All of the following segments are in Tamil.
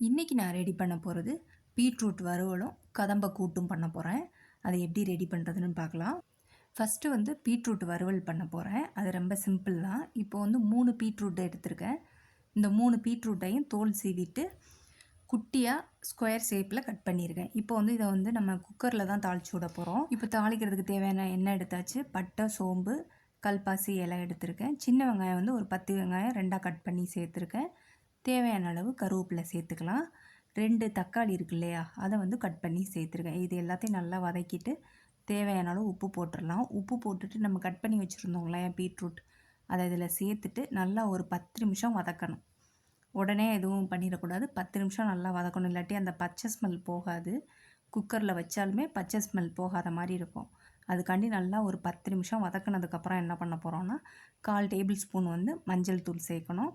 இன்றைக்கி நான் ரெடி பண்ண போகிறது பீட்ரூட் வறுவலும் கதம்ப கூட்டும் பண்ண போகிறேன் அதை எப்படி ரெடி பண்ணுறதுன்னு பார்க்கலாம். ஃபஸ்ட்டு வந்து பீட்ரூட் வறுவல் பண்ண போகிறேன் அது ரொம்ப சிம்பிள் தான். இப்போ வந்து மூணு பீட்ரூட் எடுத்திருக்கேன். இந்த மூணு பீட்ரூட்டையும் தோல் சீவிட்டு குட்டியாக ஸ்கொயர் ஷேப்பில் கட் பண்ணியிருக்கேன். இப்போ வந்து இதை வந்து நம்ம குக்கரில் தான் தாளிச்சு விட போகிறோம் இப்போ தாளிக்கிறதுக்கு தேவையான எண்ணெய் எடுத்தாச்சு. பட்டை சோம்பு கல்பாசி இலை எடுத்திருக்கேன். சின்ன வெங்காயம் வந்து ஒரு பத்து வெங்காயம் ரெண்டாக கட் பண்ணி சேர்த்துருக்கேன். தேவையான அளவு கருவேப்பிலை சேர்த்துக்கலாம். ரெண்டு தக்காளி இருக்கு இல்லையா அதை வந்து கட் பண்ணி சேர்த்துருக்கேன் இது எல்லாத்தையும் நல்லா வதக்கிட்டு தேவையான அளவு உப்பு போட்டுடலாம். உப்பு போட்டுட்டு நம்ம கட் பண்ணி வச்சுருந்தோங்களே பீட்ரூட். அதை இதில் சேர்த்துட்டு நல்லா ஒரு பத்து நிமிஷம் வதக்கணும். உடனே எதுவும் பண்ணிடக்கூடாது. பத்து நிமிஷம் நல்லா வதக்கணும். இல்லாட்டி அந்த பச்சை ஸ்மெல் போகாது. குக்கரில் வச்சாலுமே பச்சை ஸ்மெல் போகாத மாதிரி இருக்கும். அதுக்காண்டி நல்லா ஒரு பத்து நிமிஷம் வதக்கினதுக்கப்புறம் என்ன பண்ண போகிறோன்னா கால் டேபிள் ஸ்பூன் வந்து மஞ்சள் தூள் சேர்க்கணும்.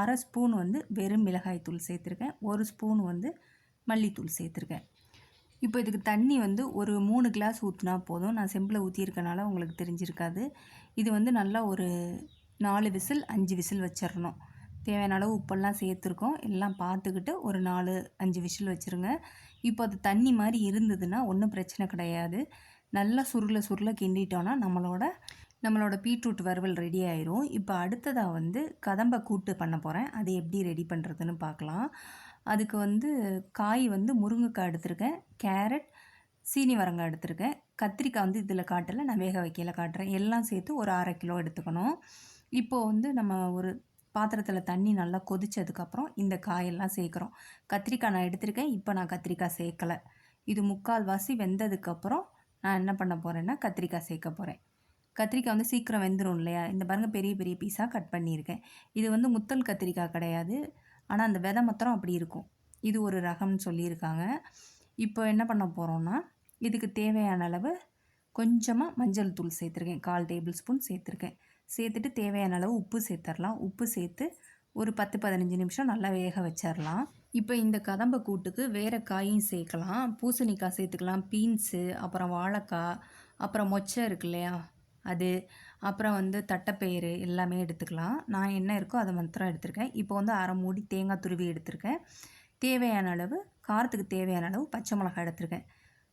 அரை ஸ்பூன் வந்து வெறும் மிளகாய் தூள் சேர்த்துருக்கேன். ஒரு ஸ்பூன் வந்து மல்லித்தூள் சேர்த்துருக்கேன். இப்போ இதுக்கு தண்ணி வந்து ஒரு மூணு கிளாஸ் ஊற்றினா போதும். நான் செம்பில் ஊற்றியிருக்கனால உங்களுக்கு தெரிஞ்சிருக்காது. இது வந்து நல்லா ஒரு நாலு விசில் அஞ்சு விசில் வச்சிடணும் தேவையான அளவு உப்பெல்லாம் சேர்த்துருக்கோம். எல்லாம் பார்த்துக்கிட்டு ஒரு நாலு அஞ்சு விசில் வச்சுருங்க. இப்போ அது தண்ணி மாதிரி இருந்ததுன்னா ஒன்றும் பிரச்சனை கிடையாது. நல்லா சுருள சுருள கிண்டிட்டோன்னா நம்மளோட நம்மளோட பீட்ரூட் வறுவல் ரெடி ஆயிரும். இப்போ அடுத்ததாக வந்து கதம்ப கூட்டு பண்ண போகிறேன் அது எப்படி ரெடி பண்ணுறதுன்னு பார்க்கலாம் அதுக்கு வந்து காய் வந்து முருங்கைக்காய் எடுத்திருக்கேன். கேரட் சீனி வரங்காய் எடுத்திருக்கேன். கத்திரிக்காய் வந்து இதில் காட்டலை நான் வேக வைக்கல காட்டுறேன். எல்லாம் சேர்த்து ஒரு அரை கிலோ எடுத்துக்கணும். இப்போது வந்து நம்ம ஒரு பாத்திரத்தில் தண்ணி நல்லா கொதித்ததுக்கப்புறம் இந்த காயெல்லாம் சேர்க்குறோம். கத்திரிக்காய் நான் எடுத்திருக்கேன். இப்போ நான் கத்திரிக்காய் சேர்க்கலை. இது முக்கால் வாசி வெந்ததுக்கப்புறம் நான் என்ன பண்ண போகிறேன்னா கத்திரிக்காய் சேர்க்க போகிறேன் கத்திரிக்காய் வந்து சீக்கிரம் வெந்துடும் இல்லையா? இந்த பாருங்கள் பெரிய பெரிய பீஸாக கட் பண்ணியிருக்கேன். இது வந்து முத்தல் கத்திரிக்காய் கிடையாது. ஆனால் அந்த விதை மாத்திரம் அப்படி இருக்கும். இது ஒரு ரகம்னு சொல்லியிருக்காங்க. இப்போ என்ன பண்ண போகிறோன்னா இதுக்கு தேவையான அளவு கொஞ்சமாக மஞ்சள் தூள் சேர்த்துருக்கேன். கால் டேபிள் ஸ்பூன் சேர்த்துருக்கேன். சேர்த்துட்டு தேவையான அளவு உப்பு சேர்த்துடலாம் உப்பு சேர்த்து ஒரு பத்து பதினஞ்சு நிமிஷம் நல்லா வேக வச்சிடலாம் இப்போ இந்த கதம்ப கூட்டுக்கு வேறு காயும் சேர்க்கலாம். பூசணிக்காய் சேர்த்துக்கலாம். பீன்ஸு அப்புறம் வாழைக்காய் அப்புறம் மொச்சை இருக்கு இல்லையா? அது அப்புறம் வந்து தட்டைப்பயிறு எல்லாமே எடுத்துக்கலாம். நான் என்ன இருக்கோ அதை மாத்திரம் எடுத்திருக்கேன். இப்போ வந்து அரை மூடி தேங்காய் துருவி எடுத்திருக்கேன். தேவையான அளவு காரத்துக்கு தேவையான அளவு பச்சை மிளகாய் எடுத்திருக்கேன்.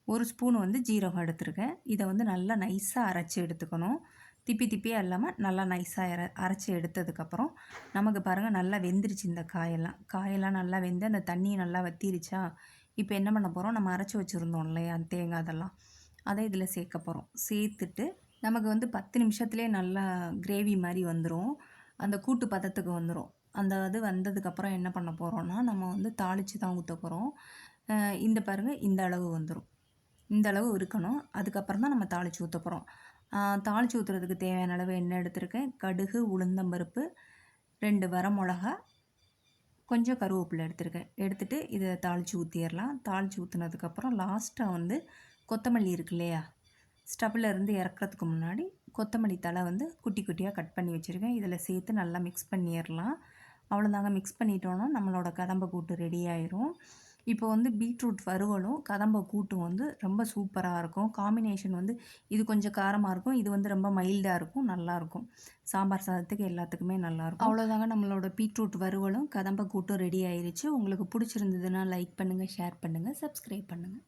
ஒரு ஸ்பூன் வந்து ஜீரகம் எடுத்திருக்கேன். இதை வந்து நல்லா நைஸாக அரைச்சி எடுத்துக்கணும். திப்பி திப்பியாக இல்லாமல் நல்லா நைஸாக இற அரைச்சி எடுத்ததுக்கப்புறம் நமக்கு பாருங்கள் நல்லா வெந்துருச்சு இந்த காயெல்லாம். காயெல்லாம் நல்லா வெந்து அந்த தண்ணியை நல்லா வத்திருச்சா? இப்போ என்ன பண்ண போகிறோம் நம்ம அரைச்சி வச்சுருந்தோம் இல்லையா? தேங்காய் அதெல்லாம். அதை இதில் சேர்க்க போகிறோம் சேர்த்துட்டு நமக்கு வந்து பத்து நிமிஷத்துலேயே நல்லா கிரேவி மாதிரி வந்துடும் அந்த கூட்டு பதத்துக்கு வந்துடும் அந்த இது வந்ததுக்கப்புறம் என்ன பண்ண போகிறோன்னா நம்ம வந்து தாளித்து தான் ஊற்ற போகிறோம் இந்த பாருங்கள் இந்த அளவு வந்துடும் இந்த அளவு இருக்கணும். அதுக்கப்புறம் தான் நம்ம தாளித்து ஊற்ற போகிறோம் தாளித்து ஊற்றுறதுக்கு தேவையான அளவு எண்ணெய் எடுத்திருக்கேன். கடுகு உளுந்தம்பருப்பு ரெண்டு வரமிளகா கொஞ்சம் கருவேப்பிலை எடுத்திருக்கேன். எடுத்துகிட்டு இதை தாளித்து ஊற்றிடலாம் தாளித்து ஊற்றுனதுக்கப்புறம் லாஸ்ட்டாக வந்து கொத்தமல்லி இருக்கு இல்லையா? ஸ்டவ்வில் இருந்து இறக்குறதுக்கு முன்னாடி கொத்தமல்லி தலை வந்து குட்டி குட்டியாக கட் பண்ணி வச்சுருக்கேன். இதில் சேர்த்து நல்லா மிக்ஸ் பண்ணிடலாம். அவ்வளோதாங்க மிக்ஸ் பண்ணிட்டோன்னா நம்மளோட கதம்ப கூட்டு ரெடி ஆயிரும். இப்போ வந்து பீட்ரூட் வறுவலும் கதம்ப கூட்டும் வந்து ரொம்ப சூப்பராக இருக்கும். காம்பினேஷன் வந்து இது கொஞ்சம் காரமாக இருக்கும் இது வந்து ரொம்ப மைல்டாக இருக்கும் நல்லாயிருக்கும் சாம்பார் சாதத்துக்கு எல்லாத்துக்குமே நல்லாயிருக்கும் அவ்வளோதாங்க நம்மளோட பீட்ரூட் வறுவலும் கதம்ப கூட்டும் ரெடி ஆயிருச்சு. உங்களுக்கு பிடிச்சிருந்ததுன்னா லைக் பண்ணுங்கள் ஷேர் பண்ணுங்கள் சப்ஸ்கிரைப் பண்ணுங்கள்